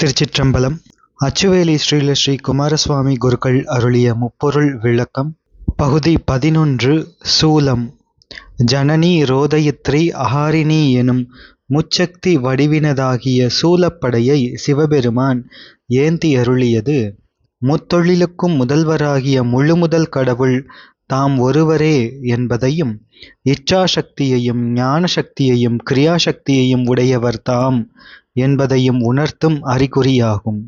திருச்சிற்றம்பலம். அச்சுவேலி ஸ்ரீல ஸ்ரீ குமாரசுவாமி குருக்கள் அருளிய முப்பொருள் விளக்கம். பகுதி பதினொன்று சூலம். ஜனனி ரோதயித்ரி அகாரிணி எனும் முச்சக்தி வடிவினதாகிய சூலப்படையை சிவபெருமான் ஏந்தி அருளியது. முத்தொழிலுக்கும் முதல்வராகிய முழுமுதல் கடவுள் தாம் ஒருவரே என்பதையும் இச்சாசக்தியையும் ஞான சக்தியையும் கிரியாசக்தியையும் உடையவர் தாம். என்பதையும் உணர்த்தும் அறிகுறியாகும்.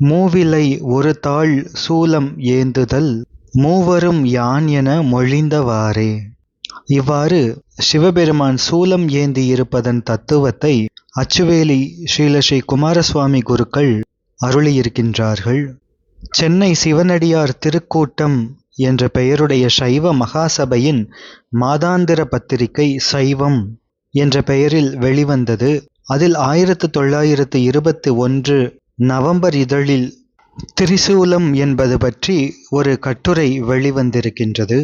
மூவிலை ஒரு தாள் சூலம் ஏந்துதல் மூவரும் யான் என மொழிந்தவாறே. இவ்வாறு சிவபெருமான் சூலம் ஏந்தி இருப்பதன் தத்துவத்தை அச்சுவேலி ஸ்ரீலஸ்ரீ குமாரசுவாமி குருக்கள் அருளியிருக்கின்றார்கள். சென்னை சிவனடியார் திருக்கூட்டம் என்ற பெயருடைய சைவ மகாசபையின் மாதாந்திர பத்திரிகை சைவம் என்ற பெயரில் வெளிவந்தது. அதில் ஆயிரத்து தொள்ளாயிரத்து இருபத்தி ஒன்று நவம்பர் இதழில் திரிசூலம் என்பது பற்றி ஒரு கட்டுரை வெளிவந்திருக்கின்றது.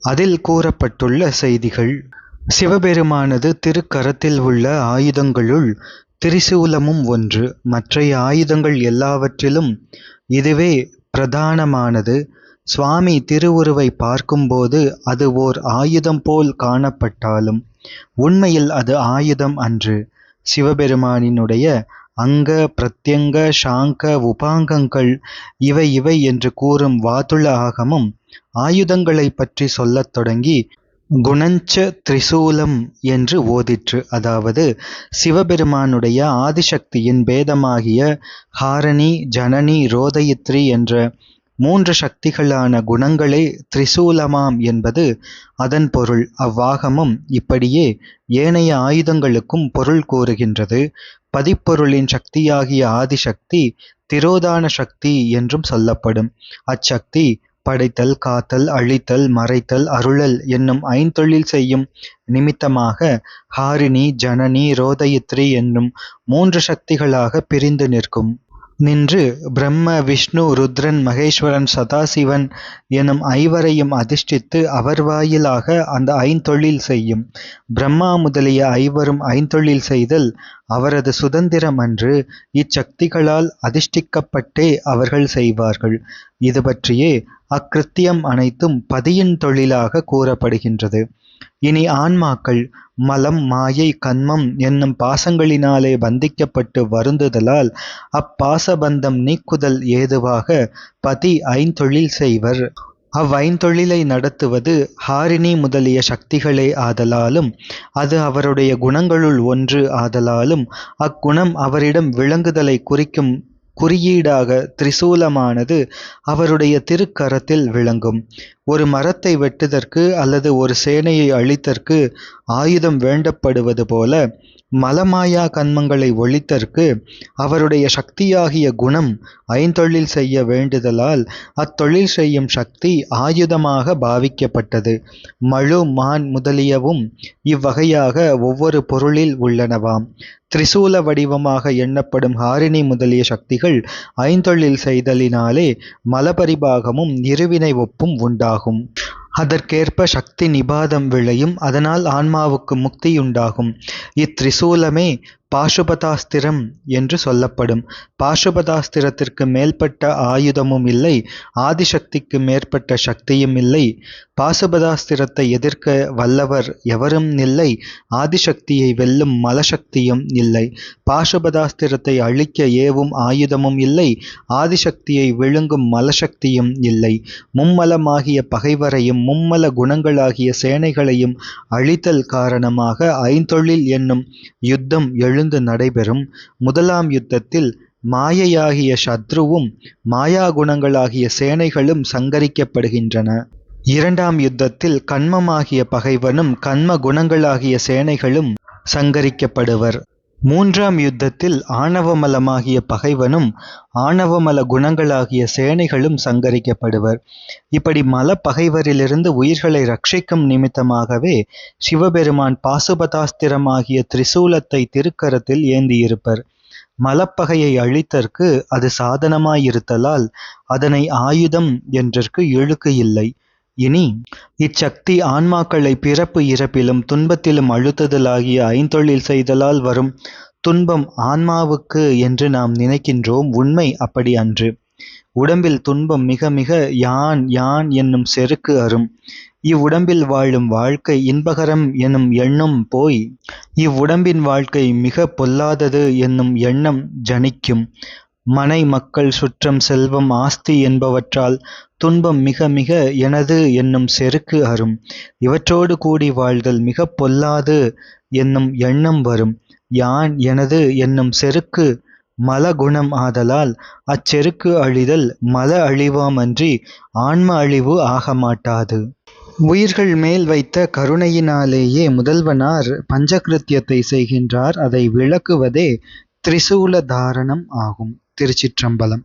அதில் கூறப்பட்டுள்ள செய்திகள் சிவபெருமானது திருக்கரத்தில் உள்ள ஆயுதங்களுள் திரிசூலமும் ஒன்று. மற்றைய ஆயுதங்கள் எல்லாவற்றிலும் இதுவே பிரதானமானது. சுவாமி திருவுருவை பார்க்கும்போது அது ஓர் ஆயுதம் போல் காணப்பட்டாலும் உண்மையில் அது ஆயுதம் அன்று. சிவபெருமானினுடைய அங்க பிரத்யங்க சாங்க உபாங்கங்கள் இவை இவை என்று கூறும் வாதுள ஆகமும் ஆயுதங்களை பற்றி சொல்லத் தொடங்கி குணஞ்ச திரிசூலம் என்று ஓதிற்று. அதாவது சிவபெருமானுடைய ஆதிசக்தியின் பேதமாகிய ஹாரணி ஜனனி ரோதயித்ரி என்ற மூன்று சக்திகளான குணங்களே திரிசூலமாம் என்பது அதன் பொருள். அவ்வாகமும் இப்படியே ஏனைய ஆயுதங்களுக்கும் பொருள் கூறுகின்றது. பதிப்பொருளின் சக்தியாகிய ஆதிசக்தி திரோதான சக்தி என்றும் சொல்லப்படும். அச்சக்தி படைத்தல் காத்தல் அழித்தல் மறைத்தல் அருளல் என்னும் ஐந்தொழில் செய்யும் நிமித்தமாக ஹாரிணி ஜனனி ரோதயித்ரி என்னும் மூன்று சக்திகளாக பிரிந்து நிற்கும். நின்று பிரம்ம விஷ்ணு ருத்ரன் மகேஸ்வரன் சதாசிவன் எனும் ஐவரையும் அதிர்ஷ்டித்து அவர் வாயிலாக அந்த ஐந்தொழில் செய்யும். பிரம்மா முதலிய ஐவரும் ஐந்தொழில் செய்தல் அவரது சுதந்திரம் அன்று இச்சக்திகளால் அதிர்ஷ்டிக்கப்பட்டே அவர்கள் செய்வார்கள். இது பற்றியே அக்கிருத்தியம் அனைத்தும் பதியின் தொழிலாக கூறப்படுகின்றது. இனி ஆன்மாக்கள் மலம் மாயை கண்மம் என்னும் பாசங்களினாலே பந்திக்கப்பட்டு வருந்துதலால் அப்பாசபந்தம் நீக்குதல் ஏதுவாக பதி ஐந்தொழில் செய்வர். அவ்வைந்தொழிலை நடத்துவது ஹாரிணி முதலிய சக்திகளே ஆதலாலும் அது அவருடைய குணங்களுள் ஒன்று ஆதலாலும் அக்குணம் அவரிடம் விளங்குதலை குறிக்கும் குறியீடாக திரிசூலமானது அவருடைய திருக்கரத்தில் விளங்கும். ஒரு மரத்தை வெட்டுதற்கு அல்லது ஒரு சேனையை அழித்தற்கு ஆயுதம் வேண்டப்படுவது போல மலமாயா கண்மங்களை ஒழித்தற்கு அவருடைய சக்தியாகிய குணம் ஐந்தொழில் செய்ய வேண்டுதலால் அத்தொழில் செய்யும் சக்தி ஆயுதமாக பாவிக்கப்பட்டது. மழு மான் முதலியவும் இவ்வகையாக ஒவ்வொரு பொருளில் உள்ளனவாம். திரிசூல வடிவமாக எண்ணப்படும் ஹாரிணி முதலிய சக்திகள் ஐந்தொழில் செய்தலினாலே மலபரிபாகமும் இருவினை ஒப்பும் உண்டாகும். அதற்கேற்ப சக்தி நிபாதம் விளையும் அதனால் ஆன்மாவுக்கு முக்தியுண்டாகும். இத்திரிசூலமே பாஷுபதாஸ்திரம் என்று சொல்லப்படும். பாஷுபதாஸ்திரத்திற்கு மேல்பட்ட ஆயுதமும் இல்லை ஆதிசக்திக்கு மேற்பட்ட சக்தியும் இல்லை. பாசுபதாஸ்திரத்தை எதிர்க்க வல்லவர் எவரும் இல்லை ஆதிசக்தியை வெல்லும் மலசக்தியும் இல்லை. பாசுபதாஸ்திரத்தை அழிக்க ஏவும் ஆயுதமும் இல்லை ஆதிசக்தியை விழுங்கும் மலசக்தியும் இல்லை. மும்மலமாகிய பகைவரையும் மும்மல குணங்களாகிய சேனைகளையும் அழித்தல் காரணமாக ஐந்தொழில் என்னும் யுத்தம் எழு எழுந்து நடைபெறும் முதலாம் யுத்தத்தில் மாயையாகிய சத்ருவும் மாயா குணங்களாகிய சேனைகளும் சங்கரிக்கப்படுகின்றன. இரண்டாம் யுத்தத்தில் கண்மமாகிய பகைவனும் கண்ம குணங்களாகிய சேனைகளும் சங்கரிக்கப்படுவர். மூன்றாம் யுத்தத்தில் ஆணவமலமாகிய பகைவனும் ஆணவமல குணங்களாகிய சேனைகளும் சங்கரிக்கப்படுவர். இப்படி மல பகைவரிலிருந்து உயிர்களை ரட்சிக்கும் நிமித்தமாகவே சிவபெருமான் பாசுபதாஸ்திரமாகிய திரிசூலத்தை திருக்கரத்தில் ஏந்தியிருப்பர். மலப்பகையை அழித்தற்கு அது சாதனமாயிருத்தலால் அதனை ஆயுதம் என்றற்கு இழுக்கு இல்லை. இனி இச்சக்தி ஆன்மாக்களை பிறப்பு இறப்பிலும் துன்பத்திலும் அழுத்துதலாகிய ஐந்தொழில் செய்தலால் வரும் துன்பம் ஆன்மாவுக்கு என்று நாம் நினைக்கின்றோம் உண்மை அப்படி அன்று. உடம்பில் துன்பம் மிக மிக யான் யான் என்னும் செருக்கு அரும். இவ்வுடம்பில் வாழும் வாழ்க்கை இன்பகரம் எனும் எண்ணம் போய் இவ்வுடம்பின் வாழ்க்கை மிக பொல்லாதது என்னும் எண்ணம் ஜனிக்கும். மனை மக்கள் சுற்றம் செல்வம் ஆஸ்தி என்பவற்றால் துன்பம் மிக மிக எனது என்னும் செருக்கு அரும். இவற்றோடு கூடி வாழ்தல் மிக பொல்லாது என்னும் எண்ணம் வரும். யான் எனது என்னும் செருக்கு மலகுணம் ஆதலால் அச்செருக்கு அழிதல் மல அழிவாமன்றி ஆன்ம அழிவு ஆகமாட்டாது. உயிர்கள் மேல் வைத்த கருணையினாலேயே முதல்வனார் பஞ்சகிருத்யத்தை செய்கின்றார் அதை விளக்குவதே திரிசூல தாரணம் ஆகும். திருச்சிற்றம்பலம்.